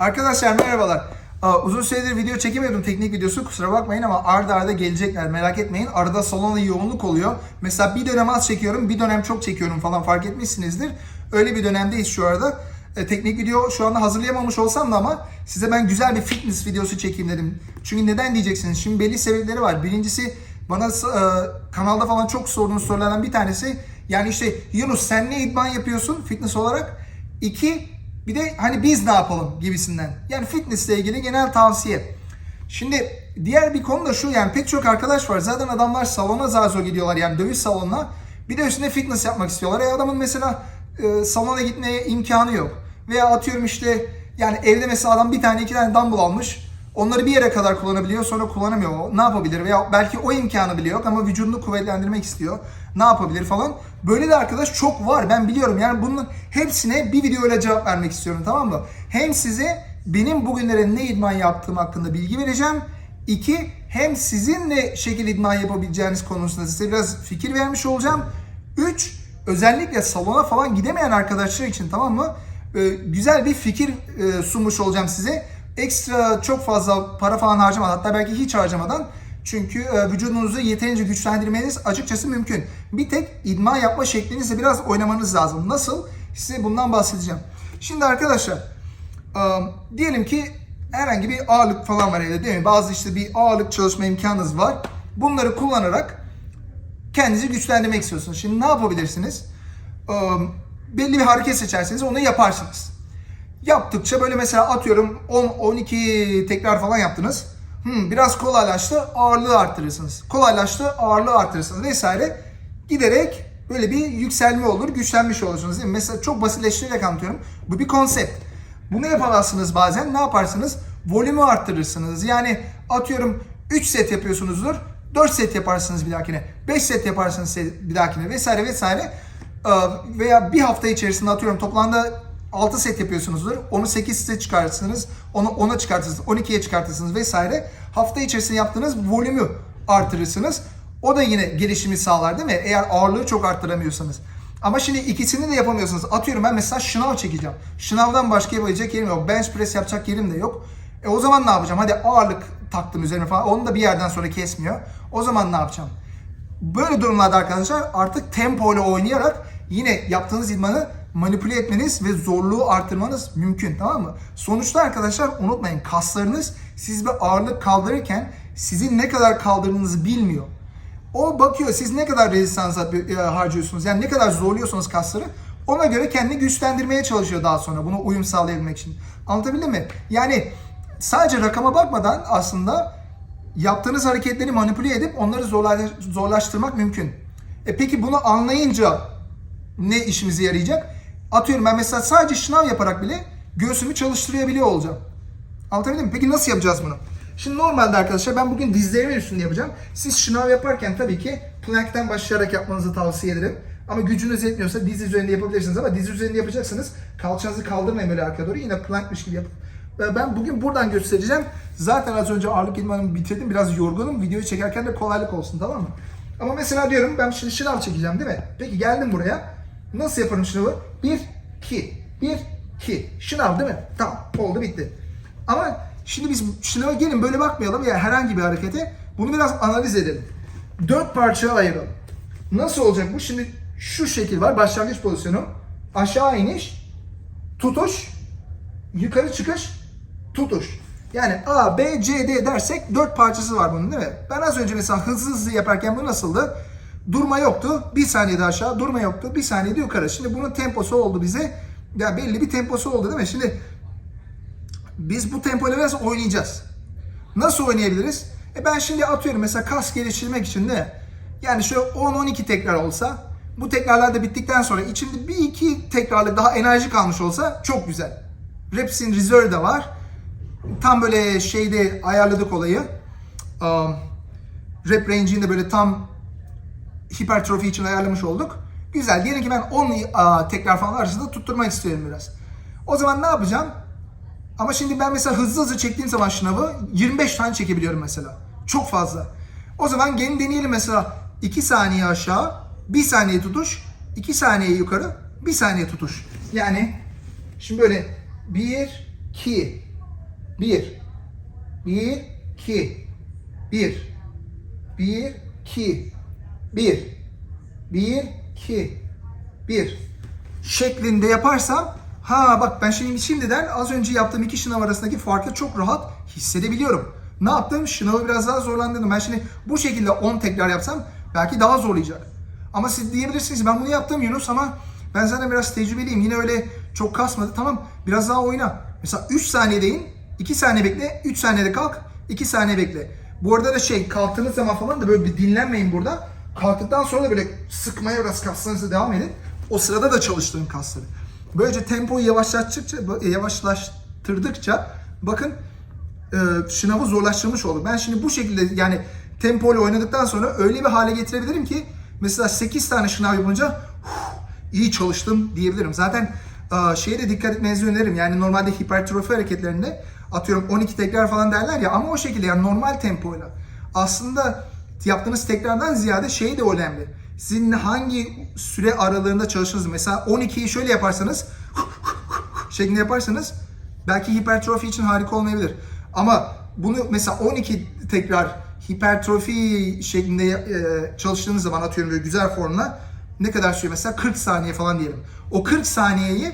Arkadaşlar merhabalar. Uzun süredir video çekemiyordum teknik videosu kusura bakmayın ama arda arda gelecekler merak etmeyin. Arada salonda yoğunluk oluyor. Mesela bir dönem az çekiyorum bir dönem çok çekiyorum falan fark etmişsinizdir. Öyle bir dönemdeyiz şu arada. E, teknik video şu anda hazırlayamamış olsam da ama size ben güzel bir fitness videosu çekeyim dedim. Çünkü neden diyeceksiniz? Şimdi belli sebepleri var. Birincisi bana e, kanalda falan çok sorduğunuz sorulardan bir tanesi yani işte Yunus sen ne idman yapıyorsun fitness olarak? İki bir de hani biz ne yapalım gibisinden. Yani fitness ile ilgili genel tavsiye. Şimdi diğer bir konu da şu yani pek çok arkadaş var. Zaten adamlar salona zar zor gidiyorlar yani dövüş salonuna. Bir de üstüne fitness yapmak istiyorlar. E adamın mesela e, salona gitmeye imkanı yok. Veya atıyorum işte yani evde mesela adam bir tane iki tane dumbbell almış. Onları bir yere kadar kullanabiliyor sonra kullanamıyor. Ne yapabilir? Veya belki o imkanı bile yok ama vücudunu kuvvetlendirmek istiyor. Ne yapabilir falan. Böyle de arkadaş çok var ben biliyorum. Yani bunun hepsine bir videoyla cevap vermek istiyorum tamam mı? Hem size benim bugünlere ne idman yaptığım hakkında bilgi vereceğim. İki, hem sizin ne şekil idman yapabileceğiniz konusunda size biraz fikir vermiş olacağım. Üç, özellikle salona falan gidemeyen arkadaşlar için tamam mı? Ee, güzel bir fikir e, sunmuş olacağım size. Ekstra çok fazla para falan harcamadan hatta belki hiç harcamadan çünkü e, vücudunuzu yeterince güçlendirmeniz açıkçası mümkün. Bir tek idman yapma şeklinizle biraz oynamanız lazım. Nasıl? Size bundan bahsedeceğim. Şimdi arkadaşlar e, diyelim ki herhangi bir ağırlık falan var evde değil mi? Bazı işte bir ağırlık çalışma imkanınız var. Bunları kullanarak kendinizi güçlendirmek istiyorsunuz. Şimdi ne yapabilirsiniz? Ee, belli bir hareket seçerseniz onu yaparsınız. Yaptıkça böyle mesela atıyorum 10-12 tekrar falan yaptınız. Hmm, biraz kolaylaştı ağırlığı arttırırsınız. Kolaylaştı ağırlığı arttırırsınız vesaire. Giderek böyle bir yükselme olur, güçlenmiş olursunuz değil mi? Mesela çok basitleştirerek anlatıyorum. Bu bir konsept. Bunu yapamazsınız bazen. Ne yaparsınız? Volümü arttırırsınız. Yani atıyorum 3 set yapıyorsunuzdur. 4 set yaparsınız bir dahakine. 5 set yaparsınız bir dahakine vesaire vesaire. Ee, Veya bir hafta içerisinde atıyorum toplamda 6 set yapıyorsunuzdur. Onu 8 set çıkartırsınız. Onu 10'a çıkartırsınız. 12'ye çıkartırsınız vesaire. Hafta içerisinde yaptığınız volümü artırırsınız. O da yine gelişimi sağlar değil mi? Eğer ağırlığı çok arttıramıyorsanız. Ama şimdi ikisini de yapamıyorsunuz. Atıyorum ben mesela şınav çekeceğim. Şınavdan başka yapacak yerim yok. Bench press yapacak yerim de yok. E o zaman ne yapacağım? Hadi ağırlık taktım üzerine falan. Onu da bir yerden sonra kesmiyor. O zaman ne yapacağım? Böyle durumlarda arkadaşlar artık tempo ile oynayarak yine yaptığınız idmanı manipüle etmeniz ve zorluğu arttırmanız mümkün tamam mı? Sonuçta arkadaşlar unutmayın kaslarınız siz bir ağırlık kaldırırken sizin ne kadar kaldırdığınızı bilmiyor. O bakıyor siz ne kadar rezistans e, harcıyorsunuz yani ne kadar zorluyorsunuz kasları ona göre kendini güçlendirmeye çalışıyor daha sonra buna uyum sağlayabilmek için. Anlatabildim mi? Yani sadece rakama bakmadan aslında yaptığınız hareketleri manipüle edip onları zorlaş- zorlaştırmak mümkün. E peki bunu anlayınca ne işimize yarayacak? Atıyorum ben mesela sadece şınav yaparak bile göğsümü çalıştırabiliyor olacağım. Anlatabildim mi? Peki nasıl yapacağız bunu? Şimdi normalde arkadaşlar ben bugün dizlerimin üstünde yapacağım. Siz şınav yaparken tabii ki plankten başlayarak yapmanızı tavsiye ederim. Ama gücünüz yetmiyorsa diz üzerinde yapabilirsiniz ama diz üzerinde yapacaksanız kalçanızı kaldırmayın böyle arkaya doğru yine plankmış gibi yapın. Ben bugün buradan göstereceğim. Zaten az önce ağırlık idmanımı bitirdim. Biraz yorgunum. Videoyu çekerken de kolaylık olsun tamam mı? Ama mesela diyorum ben şimdi şınav çekeceğim değil mi? Peki geldim buraya. Nasıl yaparım şınavı? 1, 2, 1, 2. Şınav değil mi? Tamam oldu bitti. Ama şimdi biz şınava gelin böyle bakmayalım ya herhangi bir harekete. Bunu biraz analiz edelim. Dört parçaya ayıralım. Nasıl olacak bu? Şimdi şu şekil var. Başlangıç pozisyonu. Aşağı iniş. Tutuş. Yukarı çıkış. Tutuş. Yani A, B, C, D dersek dört parçası var bunun değil mi? Ben az önce mesela hızlı hızlı yaparken bu nasıldı? Durma yoktu. Bir saniyede aşağı. Durma yoktu. Bir saniyede yukarı. Şimdi bunun temposu oldu bize. Ya belli bir temposu oldu değil mi? Şimdi biz bu tempoyla biraz oynayacağız. Nasıl oynayabiliriz? E ben şimdi atıyorum mesela kas geliştirmek için de yani şöyle 10-12 tekrar olsa bu tekrarlar da bittikten sonra içinde bir iki tekrarlık daha enerji kalmış olsa çok güzel. Reps'in Reserve de var. Tam böyle şeyde ayarladık olayı. Um, rep range'ini de böyle tam hipertrofi için ayarlamış olduk. Güzel. Diyelim ki ben 10 aa, tekrar falan arasında tutturmak istiyorum biraz. O zaman ne yapacağım? Ama şimdi ben mesela hızlı hızlı çektiğim zaman şınavı 25 tane çekebiliyorum mesela. Çok fazla. O zaman gelin deneyelim mesela 2 saniye aşağı, 1 saniye tutuş, 2 saniye yukarı, 1 saniye tutuş. Yani şimdi böyle 1, 2, 1 1 2 1 1 2 1 1 2 1 şeklinde yaparsam ha bak ben şimdi şimdiden az önce yaptığım iki şınav arasındaki farkı çok rahat hissedebiliyorum. Ne yaptım? Şınavı biraz daha zorlandırdım. Ben şimdi bu şekilde 10 tekrar yapsam belki daha zorlayacak. Ama siz diyebilirsiniz ben bunu yaptım Yunus ama ben zaten biraz tecrübeliyim. Yine öyle çok kasmadı. Tamam biraz daha oyna. Mesela 3 saniyede 2 saniye bekle, 3 saniyede kalk, 2 saniye bekle. Bu arada da şey kalktığınız zaman falan da böyle bir dinlenmeyin burada. Kalktıktan sonra da böyle sıkmaya biraz kaslarınızı devam edin. O sırada da çalıştırın kasları. Böylece tempoyu yavaşlattıkça, yavaşlaştırdıkça bakın e, şınavı zorlaştırmış olur. Ben şimdi bu şekilde yani tempo ile oynadıktan sonra öyle bir hale getirebilirim ki mesela 8 tane şınav yapınca "Huh, iyi çalıştım diyebilirim. Zaten e, şeye de dikkat etmenizi öneririm. Yani normalde hipertrofi hareketlerinde atıyorum 12 tekrar falan derler ya ama o şekilde yani normal tempoyla. Aslında yaptığınız tekrardan ziyade şey de önemli. Sizin hangi süre aralığında çalıştığınız mesela 12'yi şöyle yaparsanız şeklinde yaparsanız belki hipertrofi için harika olmayabilir. Ama bunu mesela 12 tekrar hipertrofi şeklinde e, çalıştığınız zaman atıyorum böyle güzel formla ne kadar sürüyor mesela 40 saniye falan diyelim. O 40 saniyeyi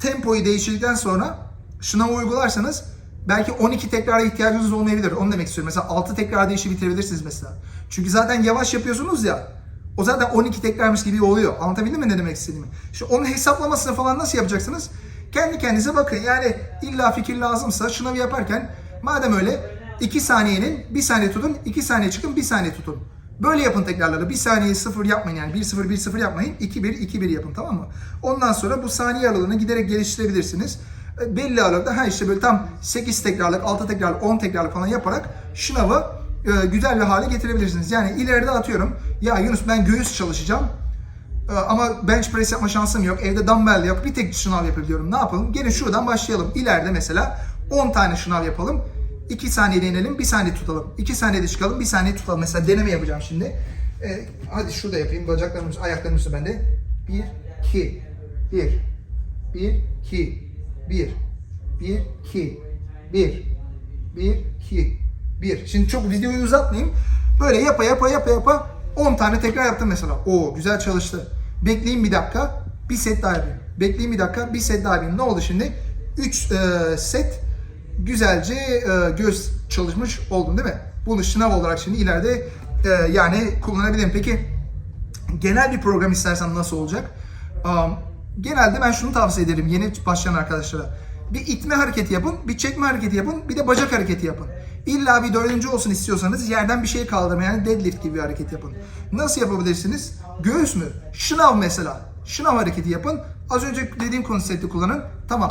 tempoyu değiştirdikten sonra şınava uygularsanız belki 12 tekrara ihtiyacınız olmayabilir. Onu demek istiyorum. Mesela 6 tekrarda işi bitirebilirsiniz mesela. Çünkü zaten yavaş yapıyorsunuz ya. O zaten 12 tekrarmış gibi oluyor. Anlatabildim mi ne demek istediğimi? İşte onun hesaplamasını falan nasıl yapacaksınız? Kendi kendinize bakın. Yani illa fikir lazımsa şınavı yaparken madem öyle 2 saniyenin 1 saniye tutun, 2 saniye çıkın, 1 saniye tutun. Böyle yapın tekrarları. 1 saniye 0 yapmayın yani 1-0 1-0 yapmayın. 2-1 2-1 yapın tamam mı? Ondan sonra bu saniye aralığını giderek geliştirebilirsiniz. Belli aralıkta ha işte böyle tam 8 tekrarlık, 6 tekrarlık, 10 tekrarlık falan yaparak şınavı e, güzel hale getirebilirsiniz. Yani ileride atıyorum ya Yunus ben göğüs çalışacağım. Ee, Ama bench press yapma şansım yok. Evde dumbbell yok. Bir tek şınav yapabiliyorum. Ne yapalım? Gene şuradan başlayalım. İleride mesela 10 tane şınav yapalım. 2 saniye deneyelim, 1 saniye tutalım. 2 saniyede çıkalım, 1 saniye tutalım. Mesela deneme yapacağım şimdi. Ee, hadi şurada yapayım. Bacaklarımız, ayaklarımız bende. 1, 2, 1, 1, 2, 1, 1, 2, 1, 1, 2, 1. Şimdi çok videoyu uzatmayayım. Böyle yapa yapa yapa yapa 10 tane tekrar yaptım mesela. Oo güzel çalıştı. Bekleyin bir dakika. Bir set daha yapayım. Bekleyin bir dakika. Bir set daha yapayım. Ne oldu şimdi? 3 set güzelce e, göz çalışmış oldum değil mi? Bunu sınav olarak şimdi ileride e, yani kullanabilirim. Peki genel bir program istersen nasıl olacak? Um, genelde ben şunu tavsiye ederim yeni başlayan arkadaşlara. Bir itme hareketi yapın, bir çekme hareketi yapın, bir de bacak hareketi yapın. İlla bir dördüncü olsun istiyorsanız yerden bir şey kaldırma yani deadlift gibi bir hareket yapın. Nasıl yapabilirsiniz? Göğüs mü? Şınav mesela. Şınav hareketi yapın. Az önce dediğim konsepti kullanın. Tamam.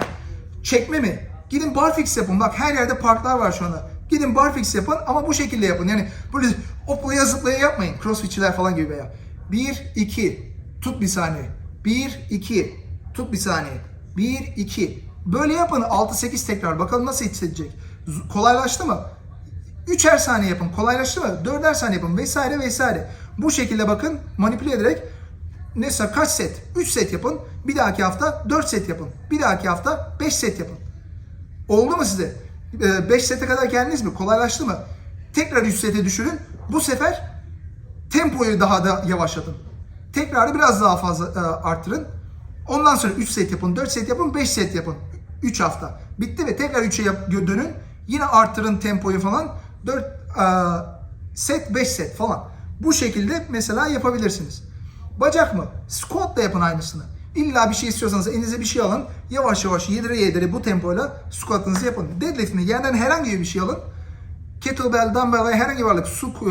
Çekme mi? Gidin barfix yapın. Bak her yerde parklar var şu anda. Gidin barfix yapın ama bu şekilde yapın. Yani böyle hoplaya zıplaya yapmayın. Crossfitçiler falan gibi veya. 1, 2. Tut bir saniye. 1, 2. Tut bir saniye. 1, 2. Böyle yapın 6-8 tekrar. Bakalım nasıl hissedecek. Kolaylaştı mı? Üçer saniye yapın. Kolaylaştı mı? Dörder saniye yapın. Vesaire vesaire. Bu şekilde bakın manipüle ederek mesela kaç set? 3 set yapın. Bir dahaki hafta 4 set yapın. Bir dahaki hafta 5 set yapın. Oldu mu size? 5 sete kadar geldiniz mi? Kolaylaştı mı? Tekrar 3 sete düşürün. Bu sefer tempoyu daha da yavaşlatın. Tekrarı biraz daha fazla e, arttırın. Ondan sonra 3 set yapın, 4 set yapın, 5 set yapın. 3 hafta. Bitti ve tekrar 3'e yap, dönün. Yine arttırın tempoyu falan. 4 e, set, 5 set falan. Bu şekilde mesela yapabilirsiniz. Bacak mı? Squat da yapın aynısını. İlla bir şey istiyorsanız elinize bir şey alın. Yavaş yavaş yedire yedire bu tempoyla squatınızı yapın. Deadlift mi? Yerden herhangi bir şey alın. Kettlebell, dumbbell veya herhangi bir varlık, su e,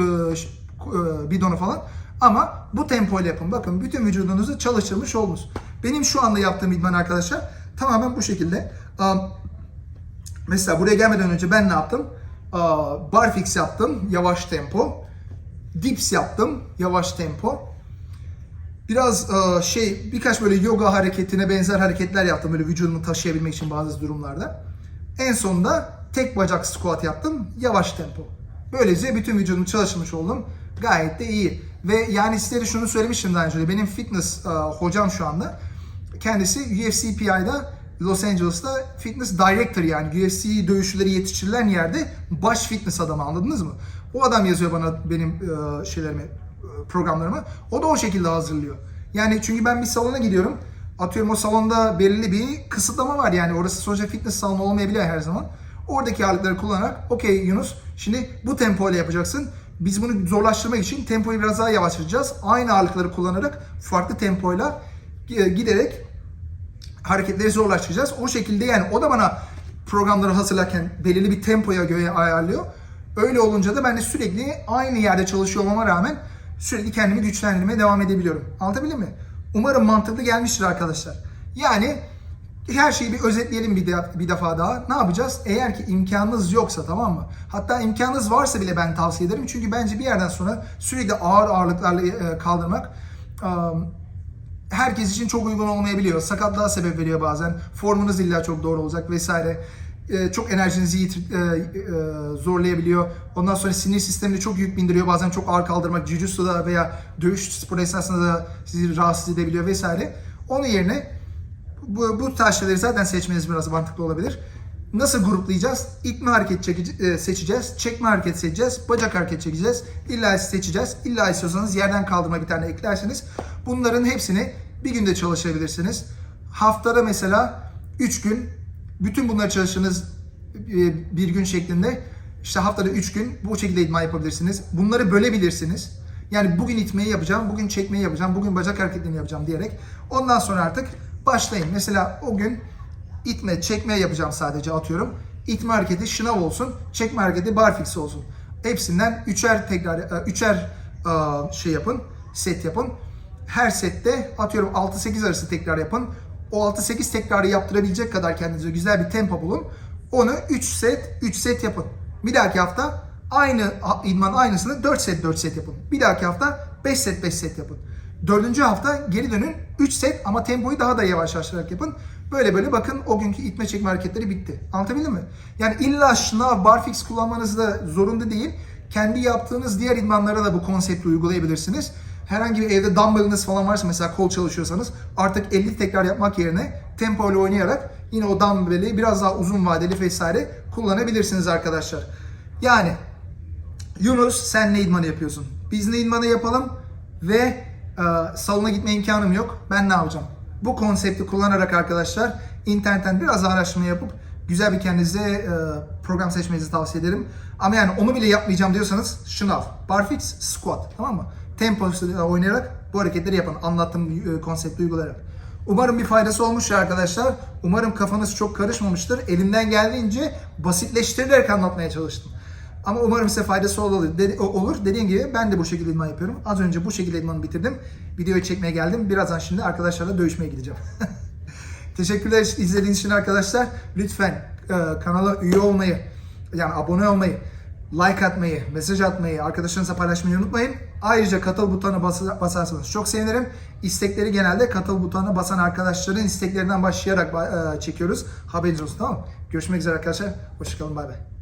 e, bidonu falan. Ama bu tempoyla yapın. Bakın bütün vücudunuzu çalıştırmış oldunuz. Benim şu anda yaptığım idman arkadaşlar tamamen bu şekilde. Mesela buraya gelmeden önce ben ne yaptım? Barfix yaptım, yavaş tempo. Dips yaptım, yavaş tempo. Biraz e, şey, birkaç böyle yoga hareketine benzer hareketler yaptım böyle vücudumu taşıyabilmek için bazı durumlarda. En sonunda tek bacak squat yaptım, yavaş tempo. Böylece bütün vücudumu çalışmış oldum. Gayet de iyi. Ve yani sizlere şunu söylemiştim daha önce. Benim fitness e, hocam şu anda. Kendisi UFC PI'da Los Angeles'ta fitness director yani UFC dövüşçüleri yetiştirilen yerde baş fitness adamı anladınız mı? O adam yazıyor bana benim e, şeylerimi, e, programlarımı. O da o şekilde hazırlıyor. Yani çünkü ben bir salona gidiyorum. Atıyorum o salonda belirli bir kısıtlama var yani orası sonuçta fitness salonu olmayabiliyor her zaman. Oradaki aletleri kullanarak okey Yunus şimdi bu tempo ile yapacaksın. Biz bunu zorlaştırmak için tempoyu biraz daha yavaşlatacağız. Aynı ağırlıkları kullanarak farklı tempoyla e, giderek hareketleri zorlaştıracağız. O şekilde yani o da bana programları hazırlarken belirli bir tempoya göre ayarlıyor. Öyle olunca da ben de sürekli aynı yerde çalışıyor olmama rağmen sürekli kendimi güçlendirmeye devam edebiliyorum. Anlatabildim mi? Umarım mantıklı gelmiştir arkadaşlar. Yani her şeyi bir özetleyelim bir, de, bir defa daha. Ne yapacağız? Eğer ki imkanınız yoksa tamam mı? Hatta imkanınız varsa bile ben tavsiye ederim. Çünkü bence bir yerden sonra sürekli ağır ağırlıklarla e, kaldırmak herkes için çok uygun olmayabiliyor. Sakatlığa sebep veriyor bazen. Formunuz illa çok doğru olacak vesaire. Ee, çok enerjinizi yitir- e, e, zorlayabiliyor. Ondan sonra sinir sistemine çok yük bindiriyor. Bazen çok ağır kaldırmak jiu-jitsu'da veya dövüş spor esnasında da sizi rahatsız edebiliyor vesaire. Onun yerine bu, bu tarz şeyleri zaten seçmeniz biraz mantıklı olabilir. Nasıl gruplayacağız? İtme hareket e, seçeceğiz. Çekme hareket seçeceğiz. Bacak hareket çekeceğiz. İlla seçeceğiz. İlla istiyorsanız yerden kaldırma bir tane eklerseniz bunların hepsini bir günde çalışabilirsiniz. Haftada mesela 3 gün bütün bunları çalıştığınız e, bir gün şeklinde işte haftada 3 gün bu şekilde idman yapabilirsiniz. Bunları bölebilirsiniz. Yani bugün itmeyi yapacağım, bugün çekmeyi yapacağım, bugün bacak hareketlerini yapacağım diyerek ondan sonra artık başlayın. Mesela o gün itme, çekme yapacağım sadece atıyorum. İtme hareketi şınav olsun, çekme hareketi barfix olsun. Hepsinden üçer tekrar, e, üçer e, şey yapın, set yapın. Her sette atıyorum 6-8 arası tekrar yapın. O 6-8 tekrarı yaptırabilecek kadar kendinize güzel bir tempo bulun. Onu 3 set, 3 set yapın. Bir dahaki hafta aynı idman aynısını 4 set 4 set yapın. Bir dahaki hafta 5 set 5 set yapın. Dördüncü hafta geri dönün 3 set ama tempoyu daha da yavaşlaştırarak yapın. Böyle böyle bakın o günkü itme çekme hareketleri bitti. Anlatabildim mi? Yani illa şınav, barfix kullanmanız da zorunda değil. Kendi yaptığınız diğer idmanlara da bu konsepti uygulayabilirsiniz. Herhangi bir evde dumbbellınız falan varsa mesela kol çalışıyorsanız artık 50 tekrar yapmak yerine tempo ile oynayarak yine o dumbbell'i biraz daha uzun vadeli vesaire kullanabilirsiniz arkadaşlar. Yani Yunus sen ne idmanı yapıyorsun? Biz ne idmanı yapalım ve e, salona gitme imkanım yok. Ben ne yapacağım? Bu konsepti kullanarak arkadaşlar internetten biraz araştırma yapıp güzel bir kendinize e, program seçmenizi tavsiye ederim. Ama yani onu bile yapmayacağım diyorsanız şınav, barfix, squat tamam mı? Tempo oynayarak bu hareketleri yapın. Anlattığım e, konsepti uygulayarak. Umarım bir faydası olmuştur arkadaşlar. Umarım kafanız çok karışmamıştır. Elimden geldiğince basitleştirerek anlatmaya çalıştım. Ama umarım size faydası olur. Dedi- olur. Dediğim gibi ben de bu şekilde idman yapıyorum. Az önce bu şekilde idmanı bitirdim. Videoyu çekmeye geldim. Birazdan şimdi arkadaşlarla dövüşmeye gideceğim. Teşekkürler izlediğiniz için arkadaşlar. Lütfen e, kanala üye olmayı, yani abone olmayı, like atmayı, mesaj atmayı, arkadaşlarınızla paylaşmayı unutmayın. Ayrıca katıl butonuna bas- basarsanız çok sevinirim. İstekleri genelde katıl butonuna basan arkadaşların isteklerinden başlayarak e, çekiyoruz. Haberiniz olsun tamam mı? Görüşmek üzere arkadaşlar. Hoşçakalın bay bay.